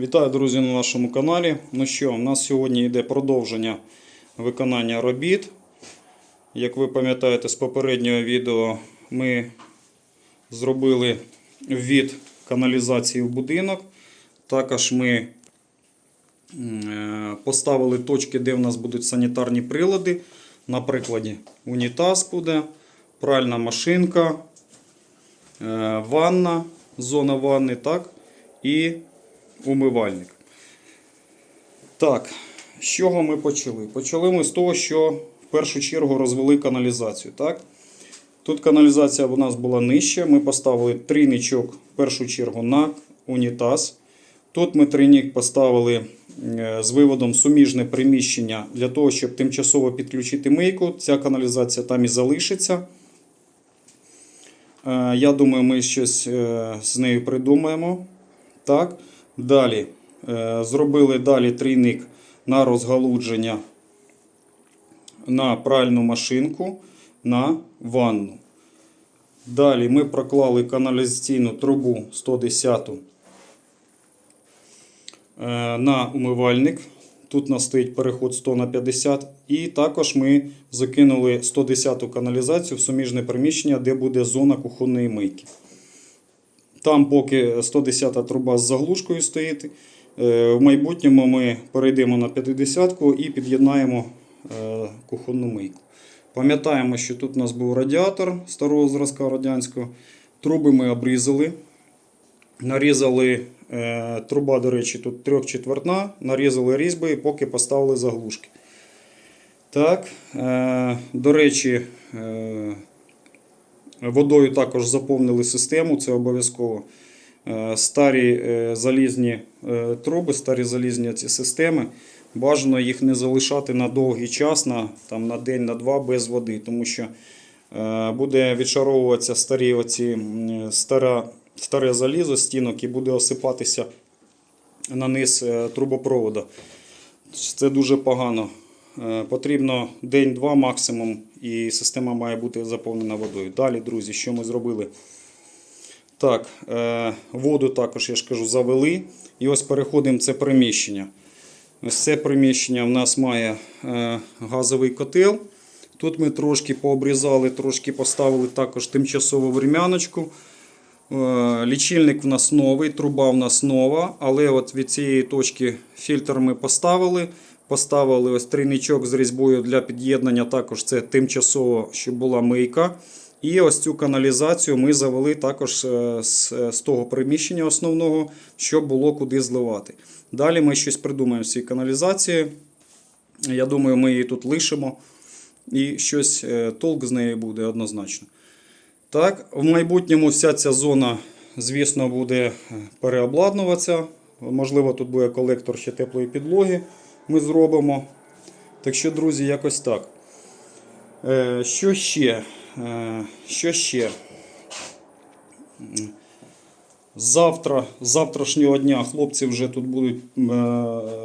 Вітаю, друзі, на нашому каналі. Ну що, у нас сьогодні йде продовження виконання робіт. Як ви пам'ятаєте з попереднього відео, ми зробили ввід каналізації в будинок. Також ми е, поставили точки, де в нас будуть санітарні прилади. На прикладі унітаз буде, пральна машинка, е, ванна, зона ванни, так, і умивальник. Так, з чого ми почали? Почали ми з того, що в першу чергу розвели каналізацію. Так? Тут каналізація у нас була нижча. Ми поставили трійничок в першу чергу на унітаз. Тут ми трійник поставили е, з виводом суміжне приміщення для того, щоб тимчасово підключити мийку. Ця каналізація там і залишиться. Е, Я думаю, ми щось е, з нею придумаємо. Так. Далі е, зробили далі трійник на розгалудження на пральну машинку на ванну. Далі ми проклали каналізаційну трубу 110 е, на умивальник. Тут у нас стоїть переход 100 на 50. І також ми закинули 110 каналізацію в суміжне приміщення, де буде зона кухонної мийки. Там поки 110 труба з заглушкою стоїть. Е, В майбутньому ми перейдемо на 50-ку і під'єднаємо е, кухонну мийку. Пам'ятаємо, що тут у нас був радіатор старого зразка радянського. Труби ми обрізали. Нарізали е, труба, до речі, тут трьохчетвертна, нарізали різьби і поки поставили заглушки. Так, до речі, Водою також заповнили систему, це обов'язково. Е, Старі е, залізні е, труби, старі залізні ці системи. Бажано їх не залишати на довгий час, на, там, на день, на два без води, тому що буде відшаровуватися старі оці, стара, старе залізо стінок і буде осипатися на низ трубопроводу. Це дуже погано. Е, Потрібно день-два максимум, і система має бути заповнена водою. Далі, друзі, що ми зробили? Так, е, воду також, я ж кажу, завели. І ось переходимо в це приміщення. Ось це приміщення в нас має е, газовий котел. Тут ми трошки пообрізали, трошки поставили також тимчасову врем'яночку. Е, Лічильник в нас новий, труба в нас нова, але от від цієї точки фільтр ми поставили. Поставили ось трійничок з різьбою для під'єднання, також це тимчасово, щоб була мийка. І ось цю каналізацію ми завели також е, з, з того приміщення основного, щоб було куди зливати. Далі ми щось придумаємо з цієї каналізації. Я думаю, ми її тут лишимо. І щось е, толк з неї буде однозначно. Так, в майбутньому вся ця зона, звісно, буде е, переобладнуватися. Можливо, тут буде колектор ще теплої підлоги. Ми зробимо. Так що, друзі, якось так. Е, що ще? Е, що ще? Завтра, з завтрашнього дня хлопці вже тут будуть е,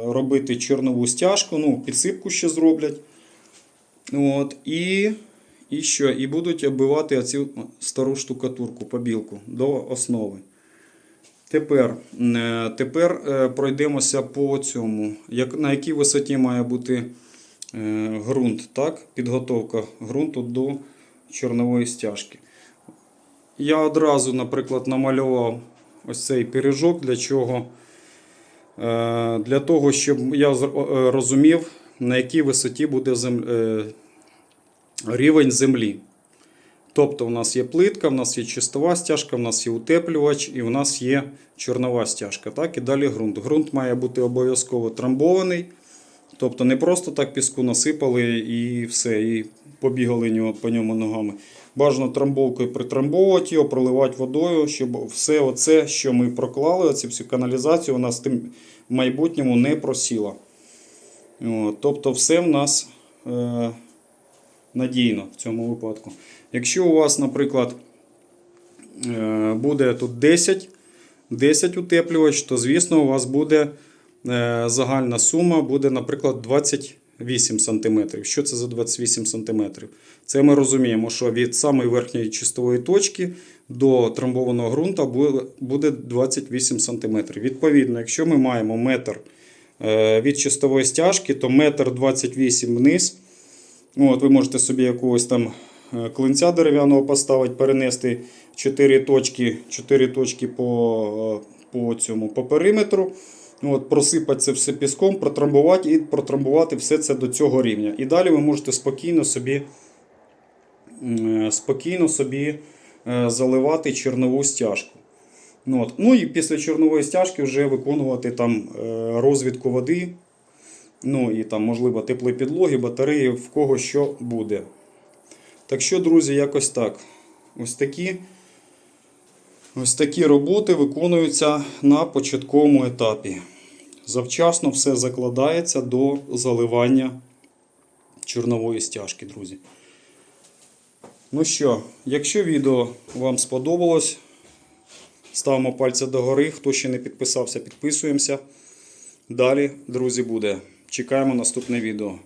робити чорнову стяжку, ну, підсипку ще зроблять. От, і, і що? І будуть оббивати оцю стару штукатурку, побілку до основи. Тепер, е, тепер е, пройдемося по цьому. Як, на якій висоті має бути е, ґрунт, так? підготовка ґрунту до чорнової стяжки. Я одразу, наприклад, намалював ось цей пиріжок. Для чого? Для того, щоб я розумів, на якій висоті буде зем... е, рівень землі. Тобто, у нас є плитка, у нас є чистова стяжка, у нас є утеплювач і у нас є чорнова стяжка. Так? І далі ґрунт. Ґрунт має бути обов'язково трамбований. Тобто не просто так піску насипали і все, і побігали по ньому ногами. Бажано трамбовкою притрамбовувати його, проливати водою, щоб все оце, що ми проклали, оці всю каналізацію, тим в майбутньому не просіла. Тобто все в нас е, надійно в цьому випадку. Якщо у вас, наприклад, е, буде тут 10, 10 утеплювач, то звісно у вас буде е, загальна сума буде, наприклад, 28 см. Що це за 28 см? Це ми розуміємо, що від самої верхньої чистової точки до трамбованого ґрунта буде- буде 28 см. Відповідно, якщо ми маємо метр е, від чистової стяжки, то метр 28 вниз. От ви можете собі якогось там е, клинця дерев'яного поставити, перенести 4 точки, 4 точки по, е, по, цьому, по периметру. От, просипати це все піском, протрамбувати і протрамбувати все це до цього рівня. І далі ви можете спокійно собі, е, спокійно собі заливати чернову стяжку. От. ну і після чорнової стяжки вже виконувати там розвідку води, ну і там, можливо, теплої підлоги, батареї, в кого що буде. Так що, друзі, якось так. Ось такі, ось такі роботи виконуються на початковому етапі. Завчасно все закладається до заливання чорнової стяжки, друзі. Ну що, якщо відео вам сподобалось, ставимо пальця догори. Хто ще не підписався, підписуємося. Далі, друзі, буде. Чекаємо наступне відео.